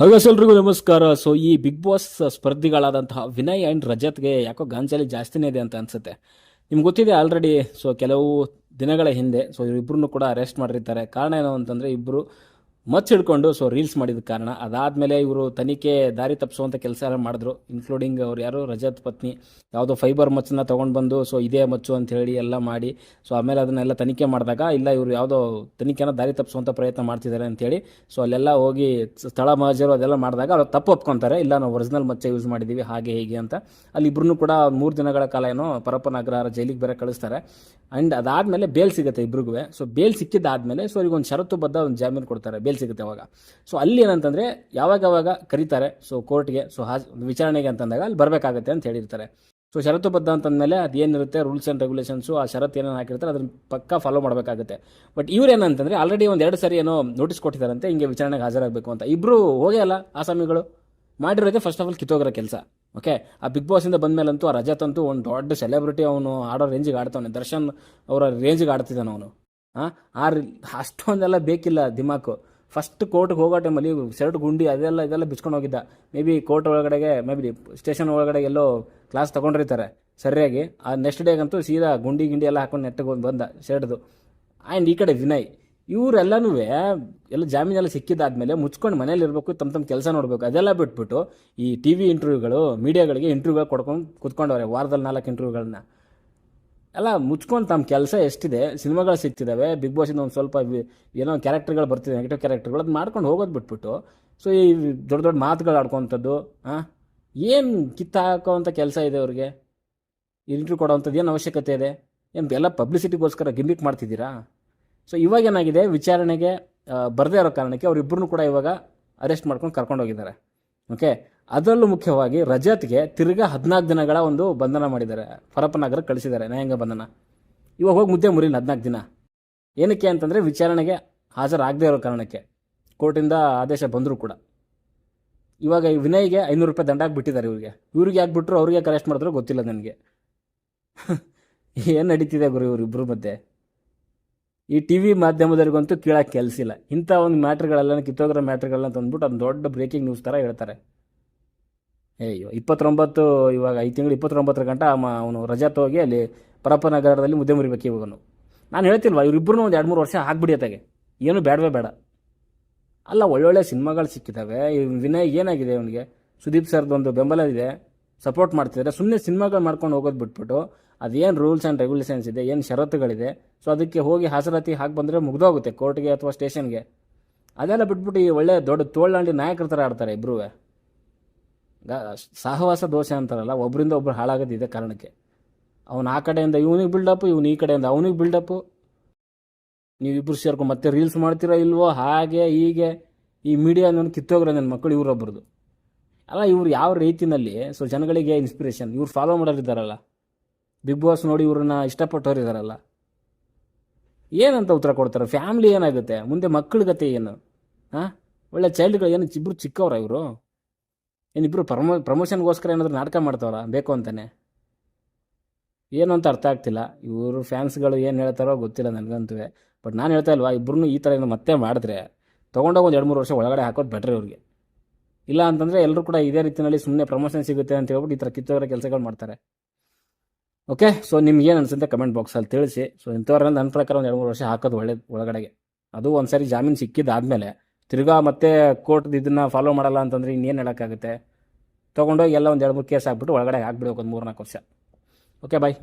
ಹಾಗಸಲ್ರಿಗೂ ನಮಸ್ಕಾರ. ಸೊ ಈ Bigg Boss ಸ್ಪರ್ಧಿಗಳಾದಂತಹ ವಿನಯ್ ಆ್ಯಂಡ್ ರಜತ್ಗೆ ಯಾಕೋ ಗಾಂಜಾಲಿ ಜಾಸ್ತಿನೇ ಇದೆ ಅಂತ ಅನ್ಸುತ್ತೆ. ನಿಮ್ಗೆ ಗೊತ್ತಿದೆ ಆಲ್ರೆಡಿ ಸೊ ಕೆಲವು ದಿನಗಳ ಹಿಂದೆ ಸೊ ಇವರಿಬ್ಬರನ್ನು ಕೂಡ ಅರೆಸ್ಟ್ ಮಾಡಿರ್ತಾರೆ. ಕಾರಣ ಏನು ಅಂತಂದರೆ ಇಬ್ಬರು ಮಚ್ ಹಿಡ್ಕೊಂಡು ಸೊ ರೀಲ್ಸ್ ಮಾಡಿದ ಕಾರಣ. ಅದಾದಮೇಲೆ ಇವರು ತನಿಖೆ ದಾರಿ ತಪ್ಪಿಸುವಂಥ ಕೆಲಸ ಎಲ್ಲ ಮಾಡಿದ್ರು. ಇನ್ಕ್ಲೂಡಿಂಗ್ ಅವ್ರು ಯಾರು ರಜತ್ ಪತ್ನಿ, ಯಾವುದೋ ಫೈಬರ್ ಮಚ್ಚನ್ನ ತೊಗೊಂಡು ಬಂದು ಸೊ ಇದೇ ಮಚ್ಚು ಅಂತ ಹೇಳಿ ಎಲ್ಲ ಮಾಡಿ ಸೊ ಆಮೇಲೆ ಅದನ್ನೆಲ್ಲ ತನಿಖೆ ಮಾಡಿದಾಗ, ಇಲ್ಲ ಇವರು ಯಾವುದೋ ತನಿಖೆನ ದಾರಿ ತಪ್ಪಿಸುವಂಥ ಪ್ರಯತ್ನ ಮಾಡ್ತಿದ್ದಾರೆ ಅಂತೇಳಿ ಸೊ ಅಲ್ಲೆಲ್ಲ ಹೋಗಿ ಸ್ಥಳ ಮಹಜರು ಅದೆಲ್ಲ ಮಾಡಿದಾಗ, ಅವ್ರು ತಪ್ಪು ಒಪ್ಕೊಂತಾರೆ. ಇಲ್ಲ, ನಾವು ಒರಿಜಿನಲ್ ಮಚ್ಚ ಯೂಸ್ ಮಾಡಿದ್ದೀವಿ ಹಾಗೆ ಹೀಗೆ ಅಂತ. ಅಲ್ಲಿ ಇಬ್ಬರನ್ನು ಕೂಡ ಮೂರು ದಿನಗಳ ಕಾಲ ಏನೋ ಪರಪ್ಪನ ಜೈಲಿಗೆ ಬೇರೆ ಕಳಿಸ್ತಾರೆ. ಆ್ಯಂಡ್ ಅದಾದಮೇಲೆ ಬೇಲ್ ಸಿಗುತ್ತೆ ಇಬ್ರಿಗೂ ಸೊ ಬೇಲ್ ಸಿಕ್ಕಿದ್ದಾದಮೇಲೆ ಸೊ ಈಗ ಒಂದು ಷರತ್ತು ಬದ್ಧ ಒಂದು ಜಾಮೀನು ಕೊಡ್ತಾರೆ. ಬೇಲ್ ಸಿಗುತ್ತೆ ಅವಾಗ. ಸೊ ಅಲ್ಲಿ ಏನಂತಂದರೆ ಯಾವಾಗ ಯಾವಾಗ ಕರೀತಾರೆ ಸೊ ಕೋರ್ಟ್ಗೆ ಸೊ ಹಾಜ್, ವಿಚಾರಣೆಗೆ ಅಂತಂದಾಗ ಅಲ್ಲಿ ಬರಬೇಕಾಗತ್ತೆ ಅಂತ ಹೇಳಿರ್ತಾರೆ. ಸೊ ಷರತ್ತುಬದ್ಧ ಅಂತಂದಮೇಲೆ ಅದೇನಿರುತ್ತೆ ರೂಲ್ಸ್ ಆ್ಯಂಡ್ ರೆಗ್ಯುಲೇಷನ್ಸು ಆ ಷರತ್ತು ಏನೇನು ಹಾಕಿರ್ತಾರೆ ಅದನ್ನ ಪಕ್ಕ ಫಾಲೋ ಮಾಡಬೇಕಾಗುತ್ತೆ. ಬಟ್ ಇವ್ರು ಏನಂತಂದರೆ ಆಲ್ರೆಡಿ ಒಂದು ಎರಡು ಸರಿ ಏನೋ ನೋಟಿಸ್ ಕೊಟ್ಟಿದ್ದಾರಂತೆ ಹಿಂಗೆ ವಿಚಾರಣೆಗೆ ಹಾಜರಾಗಬೇಕು ಅಂತ. ಇಬ್ಬರು ಹೋಗೇ ಅಲ್ಲ ಆಸಾಮಿಗಳು. ಮಾಡಿರೋದೇ ಫಸ್ಟ್ ಆಫ್ ಆಲ್ ಕಿತ್ತೋಗಿರೋ ಕೆಲಸ ಓಕೆ ಆ ಬಿಗ್ ಬಾಸಿಂದ ಬಂದಮೇಲಂತೂ ಆ ರಜತ್ ಅಂತೂ ಒಂದು ದೊಡ್ಡ ಸೆಲೆಬ್ರಿಟಿ ಅವನು ಆಡೋ ರೇಂಜಿಗೆ ಆಡ್ತಾವನೆ. ದರ್ಶನ್ ಅವರ ರೇಂಜಿಗೆ ಆಡ್ತಿದ್ದಾನೆ ಅವನು. ಹಾಂ ಆ ಅಷ್ಟೊಂದೆಲ್ಲ ಬೇಕಿಲ್ಲ ದಿಮಾಕು. ಫಸ್ಟ್ ಕೋರ್ಟ್ಗೆ ಹೋಗೋ ಟೈಮಲ್ಲಿ ಶರ್ಟ್, ಗುಂಡಿ ಅದೆಲ್ಲ, ಇದೆಲ್ಲ ಬಿಚ್ಕೊಂಡು ಹೋಗಿದ್ದ. ಮೇ ಬಿ ಕೋರ್ಟ್ ಒಳಗಡೆಗೆ ಮೇ ಬಿ ಸ್ಟೇಷನ್ ಒಳಗಡೆ ಎಲ್ಲೋ ಕ್ಲಾಸ್ ತೊಗೊಂಡಿರ್ತಾರೆ ಸರಿಯಾಗಿ. ಆ ನೆಕ್ಸ್ಟ್ ಡೇಗಂತೂ ಸೀದಾ ಗುಂಡಿ, ಗಿಂಡಿ ಎಲ್ಲ ಹಾಕೊಂಡು ನೆಟ್ಟಿಗೆ ಹೋಗಿ ಬಂದ ಶರ್ಟ್ದು. ಆ್ಯಂಡ್ ಈ ಕಡೆ ವಿನಯ್, ಇವರೆಲ್ಲನೂ ಎಲ್ಲ ಜಾಮೀನೆಲ್ಲ ಸಿಕ್ಕಿದ್ದಾದ್ಮೇಲೆ ಮುಚ್ಕೊಂಡು ಮನೇಲಿ ಇರಬೇಕು, ತಮ್ಮ ತಮ್ಮ ಕೆಲಸ ನೋಡಬೇಕು, ಅದೆಲ್ಲ ಬಿಟ್ಬಿಟ್ಟು ಈ ಟಿ ವಿ ಇಂಟರ್ವ್ಯೂಗಳು ಮೀಡಿಯಾಗಳಿಗೆ ಇಂಟರ್ವ್ಯೂಗಳು ಕೊಡ್ಕೊಂಡು ಕುತ್ಕೊಂಡವ್ರೆ ವಾರದಲ್ಲಿ ನಾಲ್ಕು ಇಂಟರ್ವ್ಯೂಗಳನ್ನ ಎಲ್ಲ ಮುಚ್ಕೊಂಡು ತಮ್ಮ ಕೆಲಸ ಎಷ್ಟಿದೆ, ಸಿನಿಮಾಗಳು ಸಿಗ್ತಿದ್ದಾವೆ ಬಿಗ್ ಬಾಸಿಂದ ಒಂದು ಸ್ವಲ್ಪ ಏನೋ ಕ್ಯಾರೆಕ್ಟರ್ಗಳು ಬರ್ತಿದೆ ನೆಗೆಟಿವ್ ಕ್ಯಾರೆಕ್ಟರ್ಗಳು ಅದು ಮಾಡ್ಕೊಂಡು ಹೋಗೋದು ಬಿಟ್ಬಿಟ್ಟು ಸೊ ಈ ದೊಡ್ಡ ದೊಡ್ಡ ಮಾತುಗಳು ಆಡ್ಕೊಂಥದ್ದು ಹಾಂ ಏನು ಕಿತ್ತ ಹಾಕೋವಂಥ ಕೆಲಸ ಇದೆ ಅವ್ರಿಗೆ? ಇಂಟರ್ವ್ಯೂ ಕೊಡೋವಂಥದ್ದು ಏನು ಅವಶ್ಯಕತೆ ಇದೆ? ಏನು ಎಲ್ಲ ಪಬ್ಲಿಸಿಟಿಗೋಸ್ಕರ ಗಿಮಿಕ್ ಮಾಡ್ತಿದ್ದೀರಾ? ಸೊ ಇವಾಗ ಏನಾಗಿದೆ, ವಿಚಾರಣೆಗೆ ಬರದೇ ಇರೋ ಕಾರಣಕ್ಕೆ ಅವರಿಬ್ಬರನ್ನು ಕೂಡ ಇವಾಗ ಅರೆಸ್ಟ್ ಮಾಡ್ಕೊಂಡು ಕರ್ಕೊಂಡು ಹೋಗಿದ್ದಾರೆ. ಓಕೆ ಅದರಲ್ಲೂ ಮುಖ್ಯವಾಗಿ ರಜತ್ಗೆ ತಿರ್ಗಾ ಹದಿನಾಲ್ಕು ದಿನಗಳ ಒಂದು ಬಂಧನ ಮಾಡಿದ್ದಾರೆ. ಪರಪ್ಪನಗರ ಕಳಿಸಿದ್ದಾರೆ ನ್ಯಾಯಾಂಗ ಬಂಧನ. ಇವಾಗ ಹೋಗಿ ಮುದ್ದೆ ಮುರಿಲ್ಲ ಹದಿನಾಲ್ಕು ದಿನ. ಏನಕ್ಕೆ ಅಂತಂದರೆ ವಿಚಾರಣೆಗೆ ಹಾಜರಾಗದೇ ಇರೋ ಕಾರಣಕ್ಕೆ. ಕೋರ್ಟಿಂದ ಆದೇಶ ಬಂದರೂ ಕೂಡ. ಇವಾಗ ಈ ವಿನಯ್ಗೆ ಐನೂರು ರೂಪಾಯಿ ದಂಡ ಇವರಿಗೆ. ಇವ್ರಿಗೆ ಯಾಕೆ ಬಿಟ್ಟರು ಅವ್ರಿಗೆ ಕರೆಸ್ಟ್ ಮಾಡಿದ್ರು ಗೊತ್ತಿಲ್ಲ ನನಗೆ. ಏನು ನಡೀತಿದೆ ಗುರು ಇವರಿಬ್ಬರ ಮಧ್ಯೆ? ಈ ಟಿ ವಿ ಮಾಧ್ಯಮದವ್ರಿಗಂತೂ ಕೆಲಸ ಇಲ್ಲ. ಇಂಥ ಒಂದು ಮ್ಯಾಟ್ರ್ಗಳೆಲ್ಲ ಕಿತ್ತೋಗ್ರ ಮ್ಯಾಟ್ರ್ಗಳನ್ನ ತಂದ್ಬಿಟ್ಟು ಅದು ದೊಡ್ಡ ಬ್ರೇಕಿಂಗ್ ನ್ಯೂಸ್ ಥರ ಹೇಳ್ತಾರೆ. ಅಯ್ಯೋ ಇಪ್ಪತ್ತೊಂಬತ್ತು, ಇವಾಗ ಐದು ತಿಂಗಳು ಇಪ್ಪತ್ತೊಂಬತ್ತರ ಗಂಟ ಅವನು ರಜಾ ಹೋಗಿ ಅಲ್ಲಿ ಪರಪ್ಪನಗರದಲ್ಲಿ ಮುದ್ದೆ ಮುರಿಬೇಕು ಇವಾಗನು. ನಾನು ಹೇಳ್ತಿಲ್ವಾ ಇವರಿಬ್ಬರು ಒಂದು ಎರಡು ಮೂರು ವರ್ಷ ಹಾಕ್ಬಿಡಿ ಅತ್ತಾಗೆ ಏನು ಬೇಡವೇ ಬೇಡ. ಅಲ್ಲ, ಒಳ್ಳೊಳ್ಳೆ ಸಿನಿಮಾಗಳು ಸಿಕ್ಕಿದ್ದಾವೆ ವಿನಯ್ ಏನಾಗಿದೆ ಅವನಿಗೆ? ಸುದೀಪ್ ಸರ್ದು ಒಂದು ಬೆಂಬಲ ಇದೆ ಸಪೋರ್ಟ್ ಮಾಡ್ತಿದ್ದಾರೆ ಸುಮ್ಮನೆ ಸಿನಿಮಾಗಳು ಮಾಡ್ಕೊಂಡು ಹೋಗೋದು ಬಿಟ್ಬಿಟ್ಟು ಅದೇನು ರೂಲ್ಸ್ ಆ್ಯಂಡ್ ರೆಗ್ಯುಲೇಷನ್ಸ್ ಇದೆ, ಏನು ಷರತ್ತುಗಳಿದೆ, ಸೊ ಅದಕ್ಕೆ ಹೋಗಿ ಹಾಸರಾತಿ ಹಾಕಿ ಬಂದರೆ ಮುಗ್ದೋಗುತ್ತೆ ಕೋರ್ಟ್ಗೆ ಅಥವಾ ಸ್ಟೇಷನ್ಗೆ. ಅದೆಲ್ಲ ಬಿಟ್ಬಿಟ್ಟು ಈ ಒಳ್ಳೆ ದೊಡ್ಡ ತೋಳ್ನಾಂಡಿ ನಾಯಕರ ಥರ ಆಡ್ತಾರೆ ಇಬ್ಬರೂ ಸಹವಾಸ ದೋಷ ಅಂತಾರಲ್ಲ ಒಬ್ಬರಿಂದ ಒಬ್ರು ಹಾಳಾಗೋದು ಇದೆ ಕಾರಣಕ್ಕೆ. ಅವನು ಆ ಕಡೆಯಿಂದ, ಇವನಿಗೆ ಬಿಲ್ಡಪ್ ಇವನು ಈ ಕಡೆಯಿಂದ, ಅವನಿಗೆ ಬಿಲ್ಡಪ್ಪು ನೀವಿಬ್ಬರು ಸೇರ್ಕೊಂಡು ಮತ್ತೆ ರೀಲ್ಸ್ ಮಾಡ್ತೀರಾ ಇಲ್ವೋ, ಹಾಗೆ, ಹೀಗೆ, ಈ ಮೀಡಿಯಾ ನನ್ನ ಕಿತ್ತೋಗ್ರೆ ನನ್ನ ಮಕ್ಕಳು ಇವರೊಬ್ಬರದು ಅಲ್ಲ, ಇವರು ಯಾವ ರೀತಿನಲ್ಲಿ ಸೊ ಜನಗಳಿಗೆ ಇನ್ಸ್ಪಿರೇಷನ್ ಇವ್ರು ಫಾಲೋ ಮಾಡೋರಿದ್ದಾರಲ್ಲ. ಬಿಗ್ ಬಾಸ್ ನೋಡಿ ಇವ್ರನ್ನ ಇಷ್ಟಪಟ್ಟವ್ರು ಇದ್ದಾರಲ್ಲ ಏನಂತ ಉತ್ತರ ಕೊಡ್ತಾರೆ? ಫ್ಯಾಮ್ಲಿ ಏನಾಗುತ್ತೆ? ಮುಂದೆ ಮಕ್ಕಳ ಗತೆ ಏನು? ಹಾಂ? ಒಳ್ಳೆ ಚೈಲ್ಡ್ಗಳು ಏನು ಇಬ್ಬರು ಚಿಕ್ಕವ್ರ ಇವರು? ಏನಿಬ್ಬರು ಪ್ರಮೋ, ಪ್ರಮೋಷನ್ಗೋಸ್ಕರ ಏನಾದರೂ ನಾಟಕ ಮಾಡ್ತಾವಲ್ಲ ಬೇಕು ಅಂತಾನೆ. ಏನು ಅಂತ ಅರ್ಥ ಆಗ್ತಿಲ್ಲ. ಇವರು ಫ್ಯಾನ್ಸ್ಗಳು ಏನು ಹೇಳ್ತಾರೋ ಗೊತ್ತಿಲ್ಲ ನನಗಂತೂ. ಬಟ್ ನಾನು ಹೇಳ್ತಾ ಇಲ್ವಾ ಇಬ್ಬರೂ ಈ ಥರ ಏನೋ ಮತ್ತೆ ಮಾಡಿದ್ರೆ, ತೊಗೊಂಡೋಗಿ ಒಂದು ಎರಡು ಮೂರು ವರ್ಷ ಒಳಗಡೆ ಹಾಕೋದು ಬೆಟ್ರ್ ಇವ್ರಿಗೆ. ಇಲ್ಲ ಅಂತಂದರೆ ಎಲ್ಲರೂ ಕೂಡ ಇದೇ ರೀತಿಯಲ್ಲಿ ಸುಮ್ಮನೆ ಪ್ರಮೋಷನ್ ಸಿಗುತ್ತೆ ಅಂತ ಹೇಳ್ಬಿಟ್ಟು ಈ ಥರ ಕಿತ್ತೋಗಿರೋ ಕೆಲಸಗಳು ಮಾಡ್ತಾರೆ. ಓಕೆ, ಸೊ ನಿಮ್ಗೆ ಏನು ಅನ್ಸುತ್ತೆ ಕಮೆಂಟ್ ಬಾಕ್ಸಲ್ಲಿ ತಿಳಿಸಿ. ಸೊ ಇಂಥವ್ರನ್ನ ನನ್ನ ಪ್ರಕಾರ ಒಂದು ಎರಡು ಮೂರು ವರ್ಷ ಹಾಕೋದು ಒಳ್ಳೆ ಒಳಗಡೆಗೆ. ಅದು ಒಂದು ಸಾರಿ ಜಾಮೀನು ಸಿಕ್ಕಿದ್ದಾದಮೇಲೆ ತಿರ್ಗಾ ಮತ್ತೆ ಕೋರ್ಟ್ ಇದನ್ನು ಫಾಲೋ ಮಾಡಲ್ಲ ಅಂತಂದರೆ ಇನ್ನೇನು ಹೇಳೋಕ್ಕಾಗುತ್ತೆ? ತೊಗೊಂಡೋಗಿ ಎಲ್ಲ ಒಂದು ಎರಡು ಮೂರು ಕೇಸ್ ಹಾಕ್ಬಿಟ್ಟು ಒಳಗಡೆ ಹಾಕ್ಬಿಡ್ಬೇಕು ಒಂದು ಮೂರು ನಾಲ್ಕು ವರ್ಷ. Okay bye